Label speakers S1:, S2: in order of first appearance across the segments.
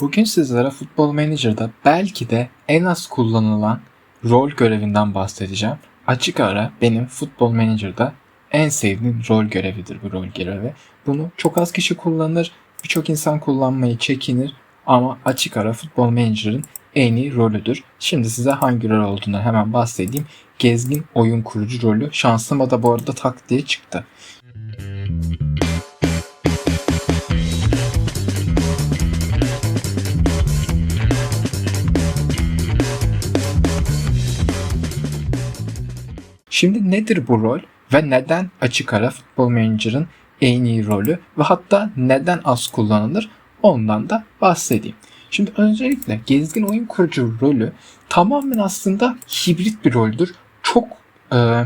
S1: Bugün sizlere Football Manager'da belki de en az kullanılan rol görevinden bahsedeceğim. Açık ara benim Football Manager'da en sevdiğim rol görevidir bu rol görevi. Bunu çok az kişi kullanır, birçok insan kullanmayı çekinir ama açık ara Football Manager'ın en iyi rolüdür. Şimdi size hangi rol olduğunu hemen bahsedeyim. Gezgin oyun kurucu rolü. Şansıma da bu arada tak diye çıktı. Şimdi nedir bu rol ve neden açık ara Football Manager'ın en iyi rolü ve hatta neden az kullanılır ondan da bahsedeyim. Şimdi öncelikle gezgin oyun kurucu rolü tamamen aslında hibrit bir roldür. Çok e,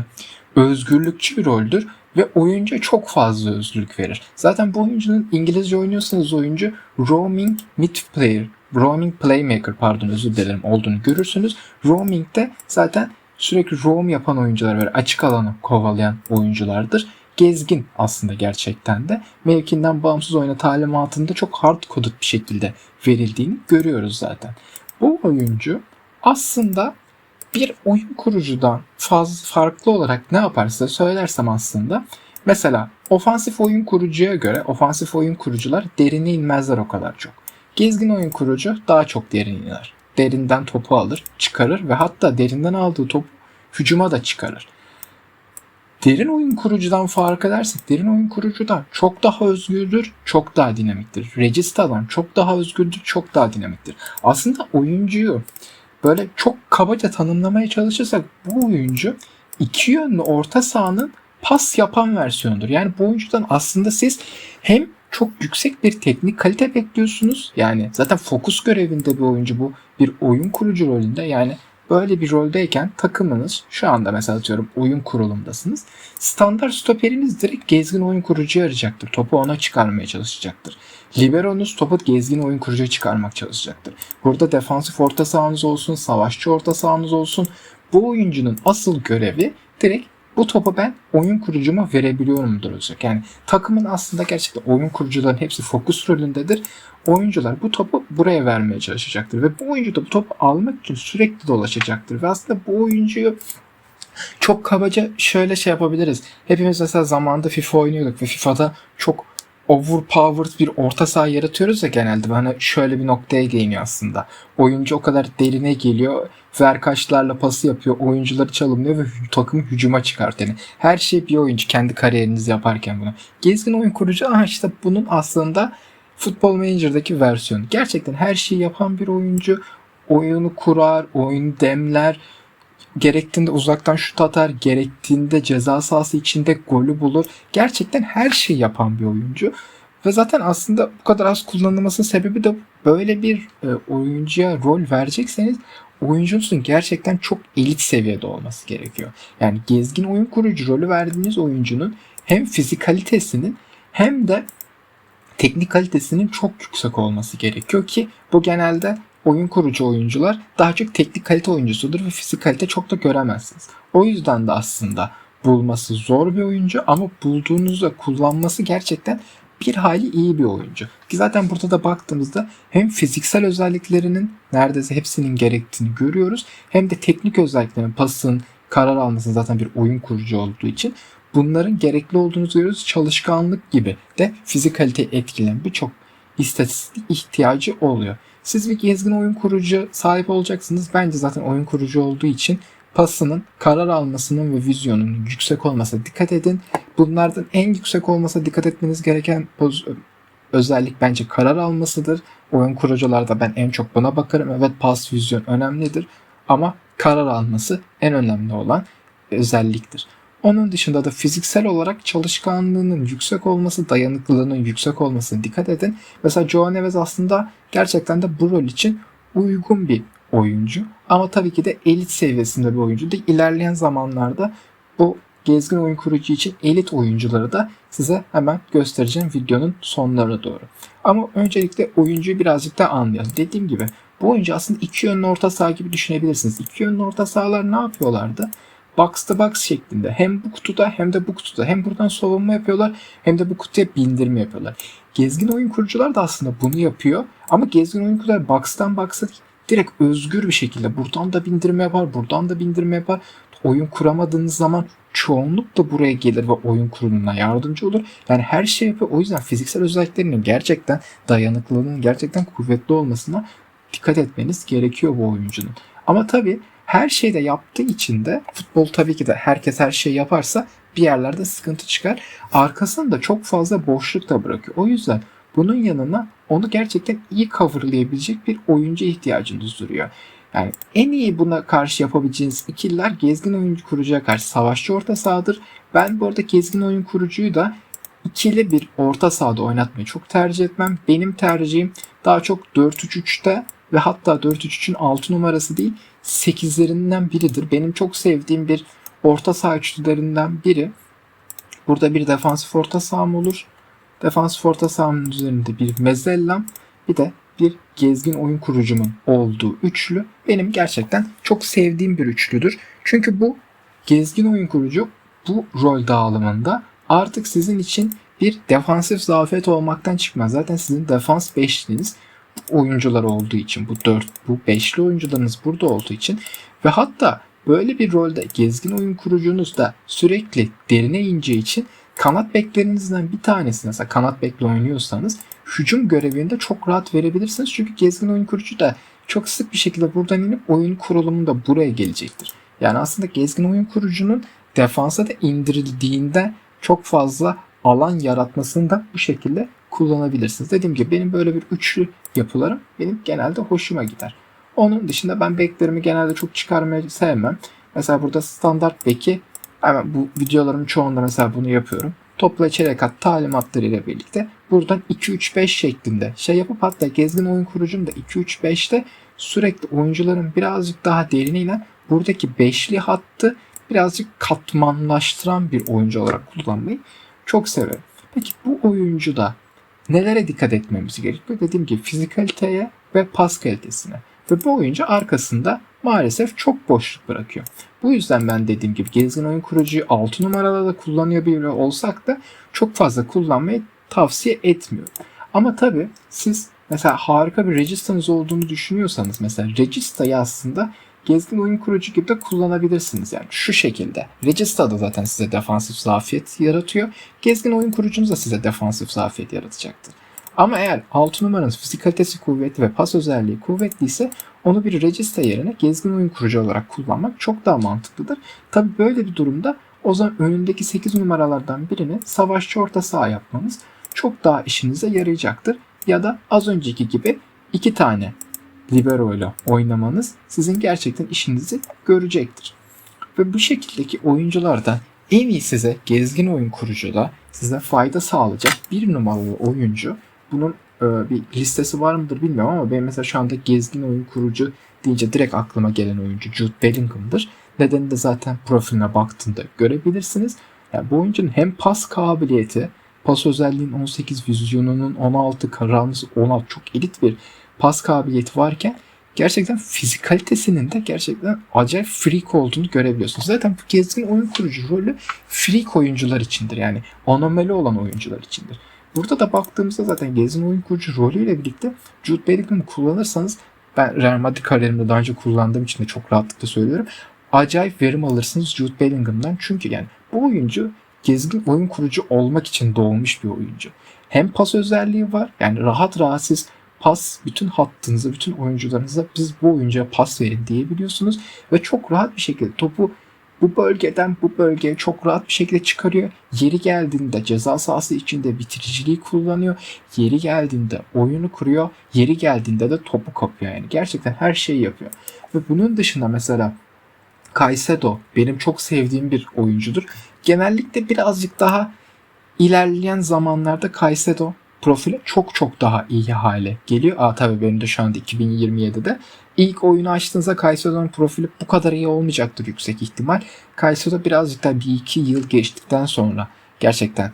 S1: özgürlükçü bir roldür ve oyuncuya çok fazla özgürlük verir. Zaten bu oyuncunun İngilizce oynuyorsanız oyuncu roaming mid player, roaming playmaker pardon özür dilerim olduğunu görürsünüz. Roaming'de zaten sürekli roam yapan oyuncular böyle açık alanı kovalayan oyunculardır. Gezgin aslında gerçekten de mevkinden bağımsız oyna talimatında çok hard coded bir şekilde verildiğini görüyoruz zaten. Bu oyuncu aslında bir oyun kurucudan fazla farklı olarak ne yaparsa söylersem aslında mesela ofansif oyun kurucuya göre ofansif oyun kurucular derine inmezler o kadar çok. Gezgin oyun kurucu daha çok derin iner. Derinden topu alır, çıkarır ve hatta derinden aldığı topu hücuma da çıkarır. Derin oyun kurucudan fark edersek derin oyun kurucudan çok daha özgürdür, çok daha dinamiktir. Regista'dan çok daha özgürdür, çok daha dinamiktir. Aslında oyuncuyu böyle çok kabaca tanımlamaya çalışırsak bu oyuncu iki yönlü orta sahanın pas yapan versiyonudur. Yani bu oyuncudan aslında siz hem çok yüksek bir teknik kalite bekliyorsunuz. Yani zaten fokus görevinde bir oyuncu bu. Bir oyun kurucu rolünde yani böyle bir roldeyken takımınız şu anda mesela atıyorum oyun kurulumdasınız. Standart stoperiniz direkt gezgin oyun kurucuyu arayacaktır. Topu ona çıkarmaya çalışacaktır. Liberonuz topu gezgin oyun kurucuya çıkarmak çalışacaktır. Burada defansif orta sahanız olsun, savaşçı orta sahanız olsun. Bu oyuncunun asıl görevi direkt bu topu ben oyun kurucuma verebiliyorumdur olacak. Yani takımın aslında gerçekten oyun kurucuların hepsi fokus rolündedir. Oyuncular bu topu buraya vermeye çalışacaktır ve bu oyuncu da bu topu almak için sürekli dolaşacaktır ve aslında bu oyuncuyu çok kabaca şöyle şey yapabiliriz. Hepimiz mesela zamanında FIFA oynuyorduk ve FIFA'da çok overpowered bir orta saha yaratıyoruz ya genelde. Bana şöyle bir noktaya değiniyor aslında. Oyuncu o kadar derine geliyor. Verkaçlarla pası yapıyor. Oyuncuları çalımlıyor ve takımı hücuma çıkartıyor. Yani her şey bir oyuncu kendi kariyerinizi yaparken bunu. Gezgin oyun kurucu aha işte bunun aslında Football Manager'daki versiyonu. Gerçekten her şeyi yapan bir oyuncu. Oyunu kurar, oyunu demler, gerektiğinde uzaktan şut atar, gerektiğinde ceza sahası içinde golü bulur. Gerçekten her şeyi yapan bir oyuncu. Ve zaten aslında bu kadar az kullanılmasının sebebi de böyle bir e, oyuncuya rol verecekseniz oyuncunuzun gerçekten çok elit seviyede olması gerekiyor. Yani gezgin oyun kurucu rolü verdiğiniz oyuncunun hem fizikalitesinin hem de teknik kalitesinin çok yüksek olması gerekiyor ki bu genelde oyun kurucu oyuncular daha çok teknik kalite oyuncusudur ve fizik kalite çok da göremezsiniz. O yüzden de aslında bulması zor bir oyuncu ama bulduğunuzda kullanması gerçekten bir hali iyi bir oyuncu. Ki zaten burada da baktığımızda hem fiziksel özelliklerinin neredeyse hepsinin gerektiğini görüyoruz hem de teknik özelliklerin pasın, karar almasının zaten bir oyun kurucu olduğu için bunların gerekli olduğunu görüyoruz. Çalışkanlık gibi de fizik kalite etkileyen birçok istatistik ihtiyacı oluyor. Siz bir gezgin oyun kurucu sahip olacaksınız. Bence zaten oyun kurucu olduğu için pasının, karar almasının ve vizyonunun yüksek olmasına dikkat edin. Bunlardan en yüksek olmasa dikkat etmeniz gereken özellik bence karar almasıdır. Oyun kurucularda ben en çok buna bakarım. Evet pas vizyon önemlidir ama karar alması en önemli olan özelliktir. Onun dışında da fiziksel olarak çalışkanlığının yüksek olması, dayanıklılığının yüksek olmasına dikkat edin. Mesela Joe Neves aslında gerçekten de bu rol için uygun bir oyuncu. Ama tabii ki de elit seviyesinde bir oyuncu değil. İlerleyen zamanlarda bu gezgin oyun kurucu için elit oyuncuları da size hemen göstereceğim videonun sonlarına doğru. Ama öncelikle oyuncuyu birazcık da anlayalım. Dediğim gibi bu oyuncu aslında iki yönlü orta saha gibi düşünebilirsiniz. İki yönlü orta sahalar ne yapıyorlardı? Box to box şeklinde hem bu kutuda hem de bu kutuda hem buradan savunma yapıyorlar hem de bu kutuya bindirme yapıyorlar. Gezgin oyun kurucular da aslında bunu yapıyor ama gezgin oyun kurucular box'tan box'a direkt özgür bir şekilde buradan da bindirme yapar, buradan da bindirme yapar. Oyun kuramadığınız zaman çoğunlukla buraya gelir ve oyun kurulumuna yardımcı olur. Yani her şey yapıyor. O yüzden fiziksel özelliklerinin gerçekten dayanıklılığının gerçekten kuvvetli olmasına dikkat etmeniz gerekiyor bu oyuncunun. Ama tabii her şeyde yaptığı için de futbol tabii ki de herkes her şeyi yaparsa bir yerlerde sıkıntı çıkar. Arkasında çok fazla boşluk da bırakıyor. O yüzden bunun yanına onu gerçekten iyi coverlayabilecek bir oyuncu ihtiyacınız duruyor. Yani en iyi buna karşı yapabileceğiniz ikililer gezgin oyuncu kurucuya karşı savaşçı orta sahadır. Ben bu arada gezgin oyun kurucuyu da ikili bir orta sahada oynatmayı çok tercih etmem. Benim tercihim daha çok 4-3-3'te ve hatta 4-3-3'ün 6 numarası değil 8'lerinden biridir. Benim çok sevdiğim bir orta saha üçlülerinden biri. Burada bir defansif orta saham olur. Defansif orta sahamın üzerinde bir mezellam bir de bir gezgin oyun kurucumun olduğu üçlü benim gerçekten çok sevdiğim bir üçlüdür. Çünkü bu gezgin oyun kurucu bu rol dağılımında artık sizin için bir defansif zafiyet olmaktan çıkmaz. Zaten sizin defans beşliniz oyuncular olduğu için bu dört bu beşli oyuncularınız burada olduğu için ve hatta böyle bir rolde gezgin oyun kurucunuz da sürekli derine ineceği için kanat beklerinizden bir tanesi mesela kanat bekle oynuyorsanız hücum görevinde çok rahat verebilirsiniz. Çünkü gezgin oyun kurucu da çok sık bir şekilde buradan inip oyun kurulumunda buraya gelecektir. Yani aslında gezgin oyun kurucunun defansa da indirildiğinde çok fazla alan yaratmasını da bu şekilde kullanabilirsiniz. Dediğim gibi benim böyle bir üçlü yapılarım benim genelde hoşuma gider. Onun dışında ben beklerimi genelde çok çıkarmayı sevmem. Mesela burada standart beki hemen bu videolarımın çoğunda mesela bunu yapıyorum. Topla içeri at talimatları ile birlikte buradan 2-3-5 şeklinde şey yapıp hatta gezgin oyun kurucum da 2-3-5'te sürekli oyuncuların birazcık daha derine inen buradaki beşli hattı birazcık katmanlaştıran bir oyuncu olarak kullanmayı çok severim. Peki bu oyuncuda nelere dikkat etmemiz gerekiyor? Dediğim gibi fizikaliteye ve pas kalitesine. Ve bu oyuncu arkasında maalesef çok boşluk bırakıyor. Bu yüzden ben dediğim gibi gezgin oyun kurucuyu 6 numaralarda da kullanıyor bile olsak da çok fazla kullanmayı tavsiye etmiyorum. Ama tabii siz mesela harika bir registanız olduğunu düşünüyorsanız mesela registayı aslında gezgin oyun kurucu gibi de kullanabilirsiniz. Yani şu şekilde. Regista da zaten size defansif zafiyet yaratıyor. Gezgin oyun kurucunuz da size defansif zafiyet yaratacaktır. Ama eğer 6 numaranız fizikalitesi kuvvetli ve pas özelliği kuvvetliyse onu bir regista yerine gezgin oyun kurucu olarak kullanmak çok daha mantıklıdır. Tabi böyle bir durumda o zaman önündeki 8 numaralardan birini savaşçı orta saha yapmanız çok daha işinize yarayacaktır. Ya da az önceki gibi iki tane libero ile oynamanız sizin gerçekten işinizi görecektir. Ve bu şekildeki oyunculardan en iyi size gezgin oyun kurucuda size fayda sağlayacak bir numaralı oyuncu. Bunun e, bir listesi var mıdır bilmiyorum ama benim mesela şu anda gezgin oyun kurucu deyince direkt aklıma gelen oyuncu Jude Bellingham'dır. Nedeni de zaten profiline baktığında görebilirsiniz. Yani bu oyuncunun hem pas kabiliyeti, pas özelliğinin 18, vizyonunun 16, kararlısı 16 çok elit bir pas kabiliyeti varken gerçekten fizikalitesinin de gerçekten acayip freak olduğunu görebiliyorsunuz. Zaten bu gezgin oyun kurucu rolü freak oyuncular içindir. Yani anomali olan oyuncular içindir. Burada da baktığımızda zaten gezgin oyun kurucu rolüyle birlikte Jude Bellingham'ı kullanırsanız ben Real Madrid kariyerimde daha önce kullandığım için de çok rahatlıkla söylüyorum. Acayip verim alırsınız Jude Bellingham'dan. Çünkü yani bu oyuncu gezgin oyun kurucu olmak için doğmuş bir oyuncu. Hem pas özelliği var. Yani rahat rahat siz pas bütün hattınıza, bütün oyuncularınıza biz bu oyuncuya pas verin diyebiliyorsunuz ve çok rahat bir şekilde topu bu bölgeden bu bölgeye çok rahat bir şekilde çıkarıyor. Yeri geldiğinde ceza sahası içinde bitiriciliği kullanıyor. Yeri geldiğinde oyunu kuruyor. Yeri geldiğinde de topu kapıyor yani. Gerçekten her şeyi yapıyor. Ve bunun dışında mesela Caicedo benim çok sevdiğim bir oyuncudur. Genellikle birazcık daha ilerleyen zamanlarda Caicedo profili çok çok daha iyi hale geliyor. Aa tabii benim de şu anda 2027'de. İlk oyunu açtığınızda Caicedo'nun profili bu kadar iyi olmayacaktır yüksek ihtimal. Caicedo birazcık daha bir iki yıl geçtikten sonra gerçekten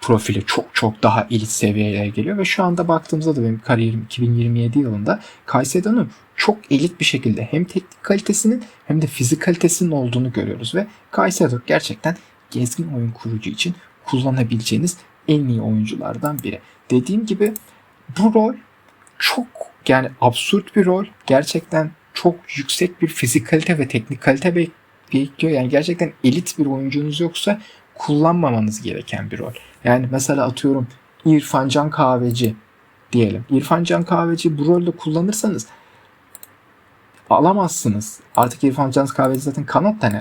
S1: profili çok çok daha elit seviyeye geliyor ve şu anda baktığımızda da benim kariyerim 2027 yılında Caicedo'nun çok elit bir şekilde hem teknik kalitesinin hem de fizik kalitesinin olduğunu görüyoruz ve Caicedo gerçekten gezgin oyun kurucu için kullanabileceğiniz en iyi oyunculardan biri. Dediğim gibi bu rol çok yani absürt bir rol. Gerçekten çok yüksek bir fizik kalite ve teknik kalite bek- bekliyor. Yani gerçekten elit bir oyuncunuz yoksa kullanmamanız gereken bir rol. Yani mesela atıyorum İrfan Can Kahveci diyelim. İrfan Can Kahveci bu rolde kullanırsanız alamazsınız. Artık İrfan Can Kahveci zaten kanat tane.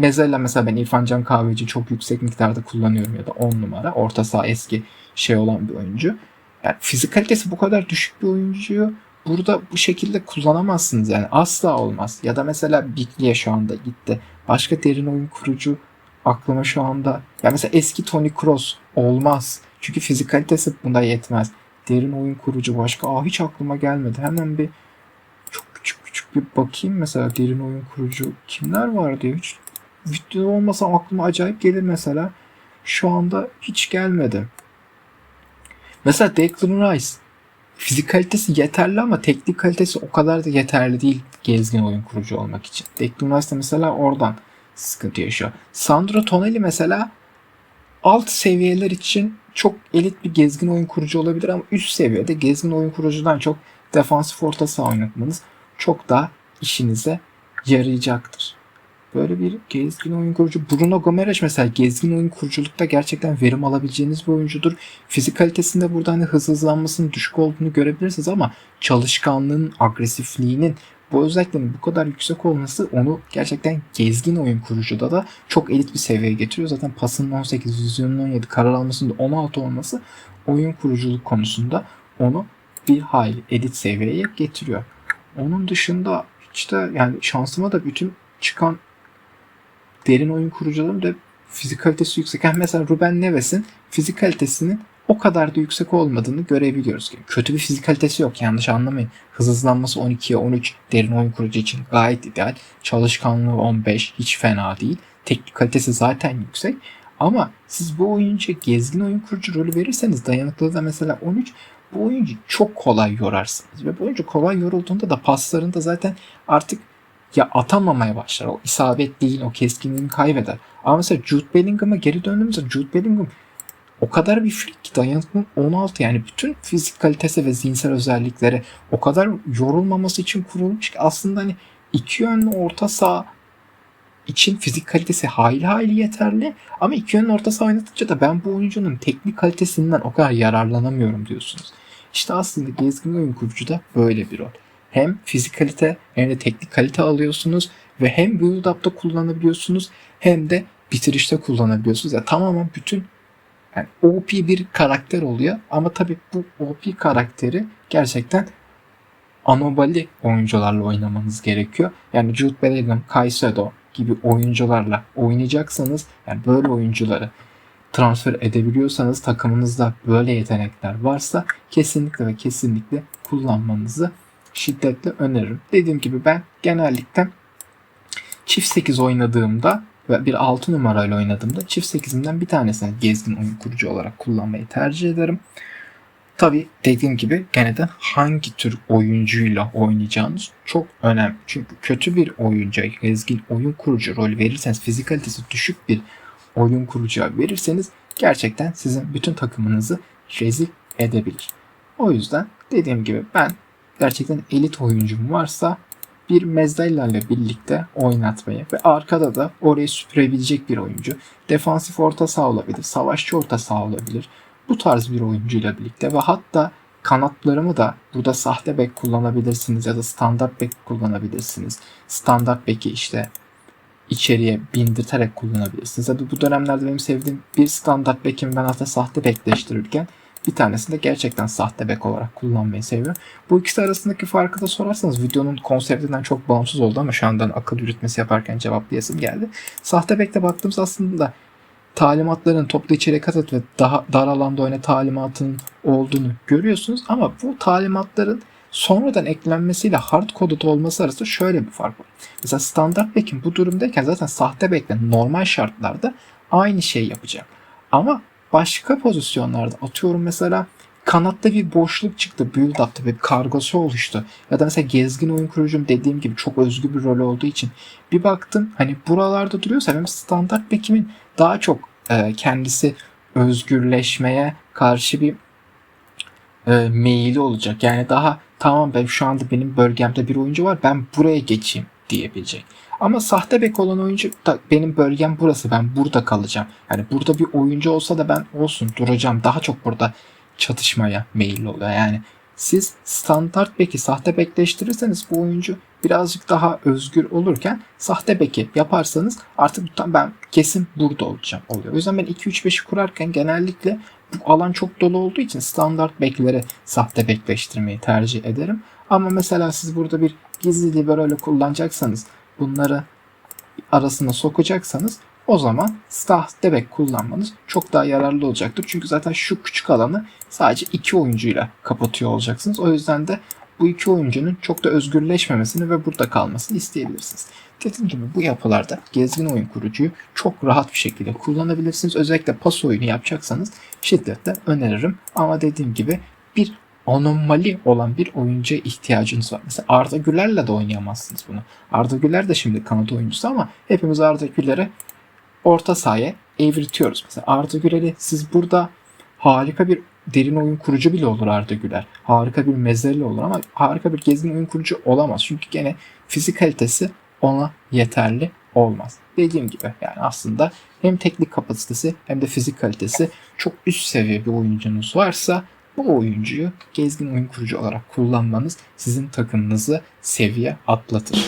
S1: Mesela mesela ben İrfan Can Kahveci çok yüksek miktarda kullanıyorum ya da 10 numara. Orta saha eski şey olan bir oyuncu. Yani fizik kalitesi bu kadar düşük bir oyuncuyu burada bu şekilde kullanamazsınız yani asla olmaz. Ya da mesela Biglia şu anda gitti. Başka derin oyun kurucu aklıma şu anda ya mesela eski Tony Kroos olmaz. Çünkü fizik kalitesi bunda yetmez. Derin oyun kurucu başka aa hiç aklıma gelmedi. Hemen bir çok küçük küçük bir bakayım mesela derin oyun kurucu kimler var diye hiç video olmasa aklıma acayip gelir mesela. Şu anda hiç gelmedi. Mesela Declan Rice fizik kalitesi yeterli ama teknik kalitesi o kadar da yeterli değil gezgin oyun kurucu olmak için. Declan Rice de mesela oradan sıkıntı yaşıyor. Sandro Tonali mesela alt seviyeler için çok elit bir gezgin oyun kurucu olabilir ama üst seviyede gezgin oyun kurucudan çok defansif orta saha oynatmanız çok daha işinize yarayacaktır. Böyle bir gezgin oyun kurucu. Bruno Gomes mesela gezgin oyun kuruculukta gerçekten verim alabileceğiniz bir oyuncudur. Fizik kalitesinde burada hani hız hızlanmasının düşük olduğunu görebilirsiniz ama çalışkanlığın, agresifliğinin bu özelliklerin bu kadar yüksek olması onu gerçekten gezgin oyun kurucuda da çok elit bir seviyeye getiriyor. Zaten pasının 18, vizyonun 17, karar almasının da 16 olması oyun kuruculuk konusunda onu bir hayli elit seviyeye getiriyor. Onun dışında işte yani şansıma da bütün çıkan derin oyun kurucuların da fizik kalitesi yüksek. Yani mesela Ruben Neves'in fizik kalitesinin o kadar da yüksek olmadığını görebiliyoruz. Kötü bir fizik kalitesi yok yanlış anlamayın. Hız hızlanması 12'ye 13 derin oyun kurucu için gayet ideal. Çalışkanlığı 15 hiç fena değil. Teknik kalitesi zaten yüksek. Ama siz bu oyuncuya gezgin oyun kurucu rolü verirseniz dayanıklılığı da mesela 13 bu oyuncu çok kolay yorarsınız. Ve bu oyuncu kolay yorulduğunda da paslarında zaten artık ya atamamaya başlar. O isabet değil, o keskinliğini kaybeder. Ama mesela Jude Bellingham'a geri döndüğümüzde Jude Bellingham o kadar bir frik ki dayanıklılık 16 yani bütün fizik kalitesi ve zihinsel özellikleri o kadar yorulmaması için kurulmuş ki aslında hani iki yönlü orta saha için fizik kalitesi hayli hayli yeterli ama iki yönlü orta saha oynatınca da ben bu oyuncunun teknik kalitesinden o kadar yararlanamıyorum diyorsunuz. İşte aslında gezgin oyun kurucu da böyle bir rol. Hem fizik kalite hem de teknik kalite alıyorsunuz ve hem build up'ta kullanabiliyorsunuz hem de bitirişte kullanabiliyorsunuz. Ya tamamen bütün yani OP bir karakter oluyor ama tabii bu OP karakteri gerçekten anomali oyuncularla oynamanız gerekiyor. Yani Jude Bellingham, Caicedo gibi oyuncularla oynayacaksanız yani böyle oyuncuları transfer edebiliyorsanız takımınızda böyle yetenekler varsa kesinlikle ve kesinlikle kullanmanızı şiddetle öneririm. Dediğim gibi ben genellikle çift 8 oynadığımda ve bir 6 numarayla oynadığımda çift 8'imden bir tanesini gezgin oyun kurucu olarak kullanmayı tercih ederim. Tabi dediğim gibi gene de hangi tür oyuncuyla oynayacağınız çok önemli. Çünkü kötü bir oyuncuya gezgin oyun kurucu rol verirseniz fizikalitesi düşük bir oyun kurucuya verirseniz gerçekten sizin bütün takımınızı rezil edebilir. O yüzden dediğim gibi ben gerçekten elit oyuncum varsa bir Mezdella ile birlikte oynatmayı ve arkada da orayı süpürebilecek bir oyuncu. Defansif orta saha olabilir, savaşçı orta saha olabilir. Bu tarz bir oyuncuyla birlikte ve hatta kanatlarımı da burada sahte bek kullanabilirsiniz ya da standart bek kullanabilirsiniz. Standart beki işte içeriye bindirterek kullanabilirsiniz. Tabi bu dönemlerde benim sevdiğim bir standart bekimi ben hatta sahte bekleştirirken bir tanesini de gerçekten sahte bek olarak kullanmayı seviyorum. Bu ikisi arasındaki farkı da sorarsanız videonun konseptinden çok bağımsız oldu ama şu andan akıl yürütmesi yaparken cevaplayasım geldi. Sahte bekte baktığımız aslında talimatların toplu içeriye kat et ve daha dar alanda oyna talimatının olduğunu görüyorsunuz ama bu talimatların sonradan eklenmesiyle hard coded olması arasında şöyle bir fark var. Mesela standart bekin bu durumdayken zaten sahte bekle normal şartlarda aynı şey yapacak. Ama başka pozisyonlarda atıyorum mesela kanatta bir boşluk çıktı. Build up'ta bir kargası oluştu. Ya da mesela gezgin oyun kurucum dediğim gibi çok özgü bir rol olduğu için bir baktım hani buralarda duruyorsa benim standart bekimin daha çok e, kendisi özgürleşmeye karşı bir e, meyili olacak. Yani daha tamam ben şu anda benim bölgemde bir oyuncu var ben buraya geçeyim diyebilecek. Ama sahte bek olan oyuncu da benim bölgem burası ben burada kalacağım. Yani burada bir oyuncu olsa da ben olsun duracağım. Daha çok burada çatışmaya meyilli oluyor. Yani siz standart beki sahte bekleştirirseniz bu oyuncu birazcık daha özgür olurken sahte beki yaparsanız artık ben kesin burada olacağım oluyor. O yüzden ben 2-3-5'i kurarken genellikle bu alan çok dolu olduğu için standart beklere sahte bekleştirmeyi tercih ederim. Ama mesela siz burada bir gizli liberale kullanacaksanız bunları arasına sokacaksanız o zaman sahte bek kullanmanız çok daha yararlı olacaktır. Çünkü zaten şu küçük alanı sadece iki oyuncuyla kapatıyor olacaksınız. O yüzden de bu iki oyuncunun çok da özgürleşmemesini ve burada kalmasını isteyebilirsiniz. Dediğim gibi bu yapılarda gezgin oyun kurucuyu çok rahat bir şekilde kullanabilirsiniz. Özellikle pas oyunu yapacaksanız şiddetle öneririm. Ama dediğim gibi bir anomali olan bir oyuncuya ihtiyacınız var. Mesela Arda Güler'le de oynayamazsınız bunu. Arda Güler de şimdi Kanada oyuncusu ama hepimiz Arda Güler'e orta sahaya evritiyoruz. Mesela Arda Güler'i siz burada harika bir derin oyun kurucu bile olur Arda Güler. Harika bir mezeli olur ama harika bir gezgin oyun kurucu olamaz. Çünkü gene fizik kalitesi ona yeterli olmaz. Dediğim gibi yani aslında hem teknik kapasitesi hem de fizik kalitesi çok üst seviye bir oyuncunuz varsa bu oyuncuyu gezgin oyun kurucu olarak kullanmanız sizin takımınızı seviye atlatır.